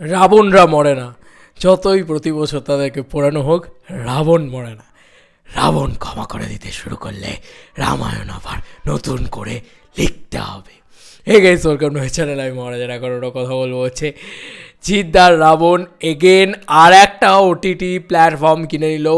রাবণরা মরে না। যতই প্রতি বছর তাদেরকে পোড়ানো হোক, রাবণ মরে না। রাবণ ক্ষমা করে দিতে শুরু করলে রামায়ণ আবার নতুন করে লিখতে হবে। Hey guys welcome to channel আমি মহারাজের ওটা কথা বলব হচ্ছে জিদ্দার রাবণ এগেন আর একটা ওটিটি প্ল্যাটফর্ম কিনে নিল।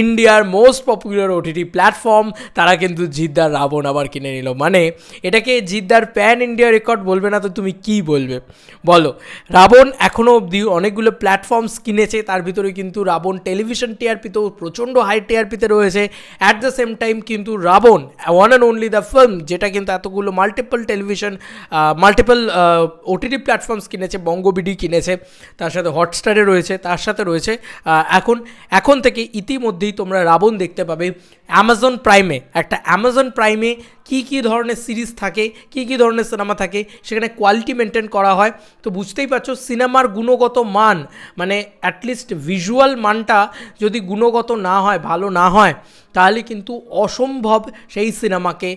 ইন্ডিয়ার মোস্ট পপুলার ওটিটি প্ল্যাটফর্ম তারা কিন্তু জিদ্দার রাবণ আবার কিনে নিল। মানে এটাকে জিদ্দার প্যান ইন্ডিয়া রেকর্ড বলবে না, তো তুমি কি বলবে? বলো, রাবণ এখনও অবধি অনেকগুলো প্ল্যাটফর্মস কিনেছে, তার ভিতরে কিন্তু রাবণ টেলিভিশন টিআরপিতেও প্রচণ্ড হাই টিআরপিতে রয়েছে। অ্যাট দ্য সেম টাইম কিন্তু Raavan one and only the film যেটা কিন্তু এতগুলো multiple television multiple OTT platforms কিনেছে, বঙ্গবিডি কিনেছে তার সাথে হটস্টারে রয়েছে, তার সাথে রয়েছে এখন এখন থেকে ইতিমধ্যেই তোমরা রাবণ দেখতে পাবে অ্যামাজন প্রাইমে একটা অ্যামাজন প্রাইমে কী কী ধরনের সিরিজ থাকে, কী কী ধরনের সিনেমা থাকে, সেখানে কোয়ালিটি মেনটেন করা হয়। তো বুঝতেই পারছ, সিনেমার গুণগত মান মানে অ্যাটলিস্ট ভিজুয়াল মানটা যদি গুণগত না হয়, ভালো না হয়, তাহলে কিন্তু অসম্ভব সেই সিনেমাকে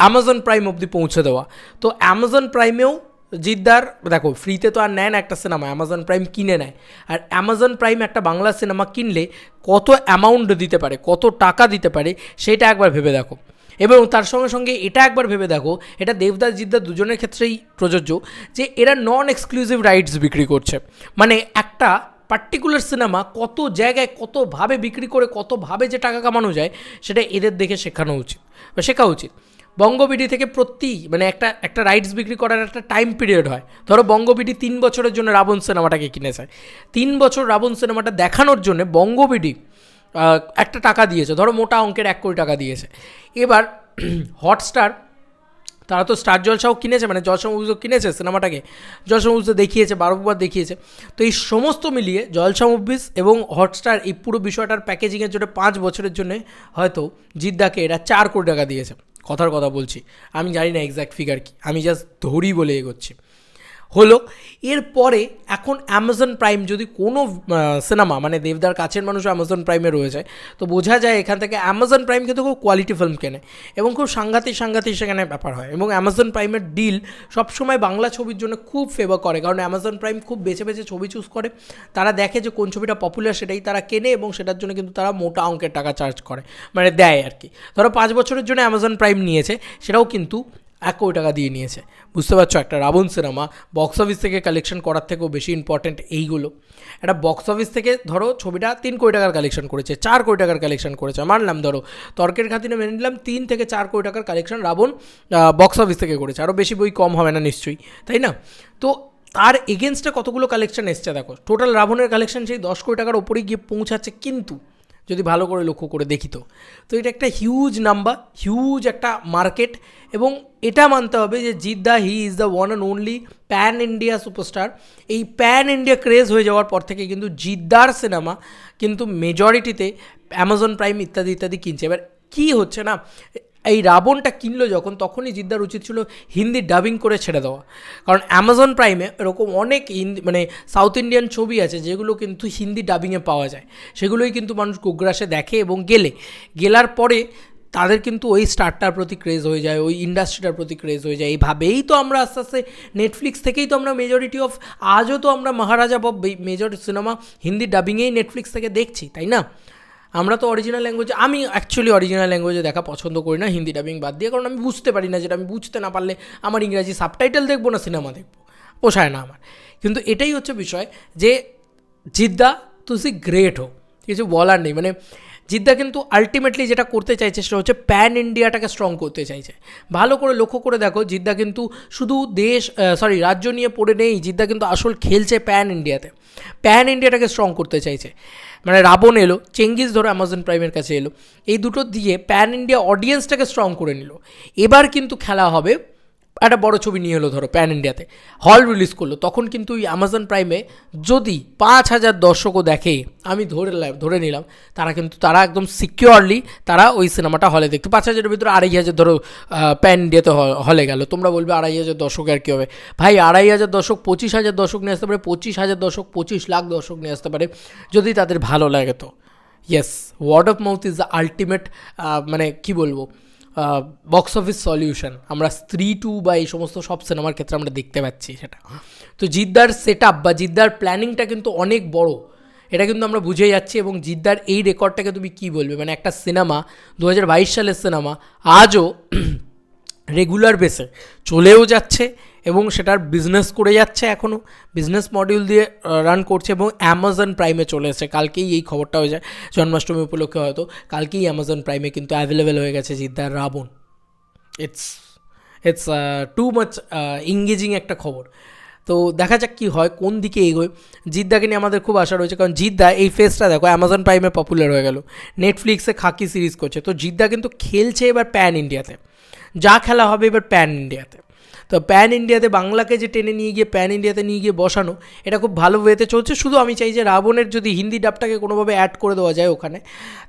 অ্যামাজন প্রাইম অবধি পৌঁছে দেওয়া। তো অ্যামাজন প্রাইমেও জিদ্দার, দেখো ফ্রিতে তো আর নেয় না একটা সিনেমা অ্যামাজন প্রাইম কিনে নেয়। আর অ্যামাজন প্রাইম একটা বাংলা সিনেমা কিনলে কত অ্যামাউন্ট দিতে পারে, কত টাকা দিতে পারে, সেটা একবার ভেবে দেখো। এবং তার সঙ্গে সঙ্গে এটা একবার ভেবে দেখো, এটা দেবদাস জিদ্দার দুজনের ক্ষেত্রেই প্রযোজ্য, যে এরা নন এক্সক্লুসিভ রাইটস বিক্রি করছে। মানে একটা পার্টিকুলার সিনেমা কত জায়গায় কতভাবে বিক্রি করে, কতভাবে যে টাকা কামানো যায়, সেটা এদের দেখে শেখানো উচিত, বা শেখা উচিত। বঙ্গবিডি থেকে প্রতি মানে একটা একটা রাইটস বিক্রি করার একটা টাইম পিরিয়ড হয়। ধরো বঙ্গবিডি তিন বছরের জন্য রাবণ সিনেমাটাকে কিনেছে। তিন বছর রাবণ সিনেমাটা দেখানোর জন্য বঙ্গবিডি একটা টাকা দিয়েছে। ধরো মোটা অঙ্কের এক কোটি টাকা দিয়েছে। এবার হটস্টার, তারা তো স্টার জলসাও কিনেছে মানে জলসা মুভিজও কিনেছে সিনেমাটাকে জলসা মুভিজও দেখিয়েছে, বারবার দেখিয়েছে। তো এই সমস্ত মিলিয়ে জলসা মুভিজ এবং হটস্টার এই পুরো বিষয়টার প্যাকেজিংয়ের জন্য পাঁচ বছরের জন্য হয়তো জিদ্দাকে এরা চার কোটি টাকা দিয়েছে। কথার কথা বলছি। আমি জানি না এক্স্যাক্ট ফিগার কি। আমি জাস্ট ধরি বলে এগোচ্ছি। হলো, এরপরে এখন অ্যামাজন প্রাইম যদি কোনো সিনেমা মানে দেবদার কাছের মানুষ অ্যামাজন প্রাইমে রয়েছে তো বোঝা যায় এখান থেকে অ্যামাজন প্রাইম কিন্তু খুব কোয়ালিটি ফিল্ম কেনে এবং খুব সাংঘাতিক সাংঘাতিক সেখানে ব্যাপার হয় এবং অ্যামাজন প্রাইমের ডিল সবসময় বাংলা ছবির জন্য খুব ফেভার করে, কারণ অ্যামাজন প্রাইম খুব বেছে বেছে ছবি চুজ করে, তারা দেখে যে কোন ছবিটা পপুলার সেটাই তারা কেনে এবং সেটার জন্য কিন্তু তারা মোটা অঙ্কের টাকা চার্জ করে মানে দেয় আর কি। ধরো পাঁচ বছরের জন্য অ্যামাজন প্রাইম নিয়েছে, সেটাও কিন্তু এক কোটি টাকা দিয়ে নিয়েছে। বুঝতে পারছ? একটা রাবণ সিনেমা বক্স অফিস থেকে কালেকশন করার থেকেও বেশি ইম্পর্ট্যান্ট এইগুলো। একটা বক্স অফিস থেকে ধরো ছবিটা তিন কোটি টাকার কালেকশন করেছে, চার কোটি টাকার কালেকশন করেছে। মানলাম ধরো, তর্কের খাতিরে মেনে নিলাম, তিন থেকে চার কোটি টাকার কালেকশন রাবণ বক্স অফিস থেকে করেছে। আরও বেশি বই কম হবে না নিশ্চয়ই, তাই না? তো তার এগেনস্টে কতগুলো কালেকশন এসছে দেখো। টোটাল রাবণের কালেকশন সেই দশ কোটি টাকার ওপরেই গিয়ে পৌঁছাচ্ছে কিন্তু। যদি ভালো করে লক্ষ্য করে দেখি তো। তো এটা একটা হিউজ নাম্বার হিউজ একটা মার্কেট এবং এটা মানতে হবে যে Jeddah he is the one and only pan India superstar এই প্যান ইন্ডিয়া ক্রেজ হয়ে যাওয়ার পর থেকে কিন্তু জিদ্দার সিনেমা কিন্তু মেজরিটিতে অ্যামাজন প্রাইম ইত্যাদি ইত্যাদি কিনছে। এবার কী হচ্ছে না? এই রাবণটা কিনলো যখন, তখনই জিদ্দার উচিত ছিল হিন্দি ডাবিং করে ছেড়ে দেওয়া। কারণ অ্যামাজন প্রাইমে এরকম অনেক হিন্দি মানে সাউথ ইন্ডিয়ান ছবি আছে যেগুলো কিন্তু হিন্দি ডাবিংয়ে পাওয়া যায়। সেগুলোই কিন্তু মানুষ গোগ্রাসে দেখে এবং গেলে। গেলার পরে তাদের কিন্তু ওই স্টারটার প্রতি ক্রেজ হয়ে যায়, ওই ইন্ডাস্ট্রিটার প্রতি ক্রেজ হয়ে যায়। এইভাবেই তো আমরা আস্তে আস্তে নেটফ্লিক্স থেকেই তো আমরা মেজরিটি অফ আজও তো আমরা মহারাজা বা মেজর সিনেমা হিন্দি ডাবিংয়েই নেটফ্লিক্স থেকে দেখছি, তাই না? আমরা তো অরিজিনাল ল্যাঙ্গুয়েজে আমি অ্যাকচুয়ালি অরিজিনাল ল্যাঙ্গুয়েজে দেখা পছন্দ করি না, হিন্দি ডাবিং বাদ দিয়ে, কারণ আমি বুঝতে পারি না যেটা, আমি বুঝতে না পারলে আমার ইংরাজি সাবটাইটেল দেখব না সিনেমা দেখব, পোষায় না আমার। কিন্তু এটাই হচ্ছে বিষয় যে, জিদ্দা তুসি গ্রেট হো কিছু বলার নেই মানে জিদ্দা কিন্তু আলটিমেটলি যেটা করতে চাইছে সেটা হচ্ছে প্যান ইন্ডিয়াটাকে স্ট্রং করতে চাইছে। ভালো করে লক্ষ্য করে দেখো, জিদ্দা কিন্তু শুধু দেশ সরি রাজ্য নিয়ে পড়ে নেই, জিদ্দা কিন্তু আসল খেলছে প্যান ইন্ডিয়াতে প্যান ইন্ডিয়াটাকে স্ট্রং করতে চাইছে। মানে রাবণ এলো চেঙ্গিস ধরো অ্যামাজন প্রাইমের কাছে এলো, এই দুটো দিয়ে প্যান ইন্ডিয়া অডিয়েন্সটাকে স্ট্রং করে নিল। এবার কিন্তু খেলা হবে একটা বড় ছবি নিয়ে এলো ধরো প্যান ইন্ডিয়াতে হল রিলিজ করল। তখন কিন্তু ওই অ্যামাজন প্রাইমে যদি পাঁচ হাজার দর্শকও দেখে, আমি ধরে ধরে নিলাম, তারা কিন্তু, তারা একদম সিকিওরলি তারা ওই সিনেমাটা হলে দেখতে। পাঁচ হাজারের ভিতরে আড়াই হাজার ধরো প্যান ইন্ডিয়াতে হলে গেল। তোমরা বলবে আড়াই হাজার দর্শক আর কী হবে। ভাই, আড়াই হাজার দর্শক, পঁচিশ হাজার দর্শক নিয়ে আসতে পারে, পঁচিশ হাজার দর্শক, পঁচিশ লাখ দর্শক নিয়ে আসতে পারে, যদি তাদের ভালো লাগে তো। Yes word of mouth is the ultimate মানে কী বলব? বক্স অফিস সলিউশন আমরা স্ত্রী টু বা এই সমস্ত সব সিনেমার ক্ষেত্রে আমরা দেখতে পাচ্ছি সেটা। তো জিদ্দার সেট বা জিদ্দার প্ল্যানিংটা কিন্তু অনেক বড়। এটা কিন্তু আমরা বুঝে যাচ্ছি এবং জিদ্দার এই রেকর্ডটাকে তুমি কী বলবে? মানে একটা সিনেমা দু হাজার বাইশ সালের সিনেমা আজও রেগুলার বেসে চলেও যাচ্ছে। এবং সেটার বিজনেস করে যাচ্ছে এখনও বিজনেস মডিউল দিয়ে রান করছে এবং অ্যামাজন প্রাইমে চলে এসেছে। কালকেই এই খবরটা হয়ে যায়, জন্মাষ্টমী উপলক্ষে হয়তো। কালকেই অ্যামাজন প্রাইমে কিন্তু অ্যাভেলেবেল হয়ে গেছে জিদ্দার Raavan. It's it's too much engaging একটা খবর। তো দেখা যাক কী হয়, কোন দিকে এগোয়। জিদ্দাকে নিয়ে আমাদের খুব আশা রয়েছে, কারণ জিদ্দা এই ফেসটা দেখো অ্যামাজন প্রাইমে পপুলার হয়ে গেল। নেটফ্লিক্সে খাকি সিরিজ করছে। তো জিদ্দা কিন্তু খেলছে এবার প্যান ইন্ডিয়াতে যা খেলা হবে এবার প্যান ইন্ডিয়াতে তো প্যান ইন্ডিয়াতে বাংলাকে যে টেনে নিয়ে গিয়ে প্যান ইন্ডিয়াতে নিয়ে গিয়ে বসানো, এটা খুব ভালো ওয়েতে চলছে। শুধু আমি চাই যে রাবণের যদি হিন্দি ডাবটাকে কোনোভাবে অ্যাড করে দেওয়া যায় ওখানে,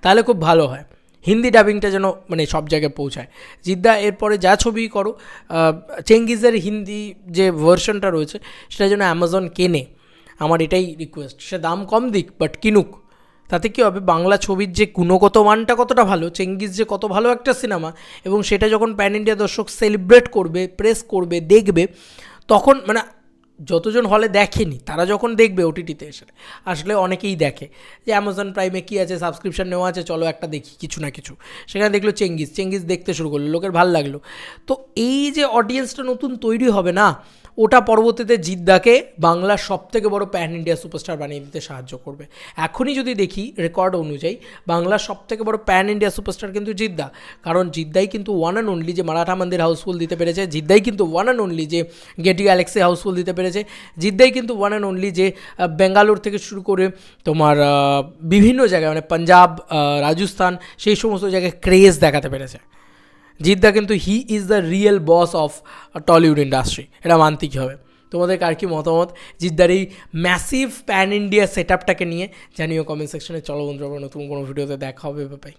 তাহলে খুব ভালো হয়। হিন্দি ডাবিংটা যেন মানে সব জায়গায় পৌঁছায়। জিদ্দা, এরপরে যা ছবি করো চেঙ্গিজের হিন্দি যে ভার্সনটা রয়েছে, সেটা যেন অ্যামাজন কেনে। আমার এটাই রিকোয়েস্ট সে দাম কম দিক বাট কিনুক। তাতে কী হবে? বাংলা ছবির যে গুণগত মানটা কতটা ভালো, চেঙ্গিস যে কত ভালো একটা সিনেমা, এবং সেটা যখন প্যান ইন্ডিয়া দর্শক সেলিব্রেট করবে প্রেস করবে, দেখবে, তখন মানে যতজন হলে দেখেনি, তারা যখন দেখবে ওটিটিতে এসে, আসলে অনেকেই দেখে। যে অ্যামাজন প্রাইমে কী আছে সাবস্ক্রিপশন নেওয়া আছে, চলো একটা দেখি, কিছু না কিছু। সেখানে দেখল চেঙ্গিস চেঙ্গিস দেখতে শুরু করল, লোকের ভালো লাগল। তো এই যে অডিয়েন্সটা নতুন তৈরি হবে না ওটা পরবর্তীতে জিদ্দাকে বাংলার সব থেকে বড় প্যান ইন্ডিয়া সুপারস্টার বানিয়ে দিতে সাহায্য করবে। এখনই যদি দেখি রেকর্ড অনুযায়ী, বাংলার সবথেকে বড় প্যান ইন্ডিয়া সুপারস্টার কিন্তু জিদ্দা। কারণ জিদ্দাই কিন্তু ওয়ান অ্যান্ড অনলি যে মারাঠা মন্দির হাউসফুল দিতে পেরেছে, জিদ্দাই কিন্তু ওয়ান অ্যান্ড অনলি যে গেটি গ্যালেক্সি হাউসফুল দিতে পেরেছে, জিদ্দাই কিন্তু ওয়ান অ্যান্ড অনলি যে বেঙ্গালোর থেকে শুরু করে তোমার বিভিন্ন জায়গায় মানে পাঞ্জাব রাজস্থান, সেই সমস্ত জায়গায় ক্রেজ দেখাতে পেরেছে। জিদ্দা কিন্তু he is the real boss of Tollywood industry এটা মানতেই হবে। তোমাদের কার কি মতামত? জিদ্দার এই ম্যাসিভ প্যান ইন্ডিয়া সেট আপটাকে নিয়ে জানিও কমেন্ট সেকশনে চলো বন্ধুরা নতুন কোনো ভিডিওতে দেখা হবে বাই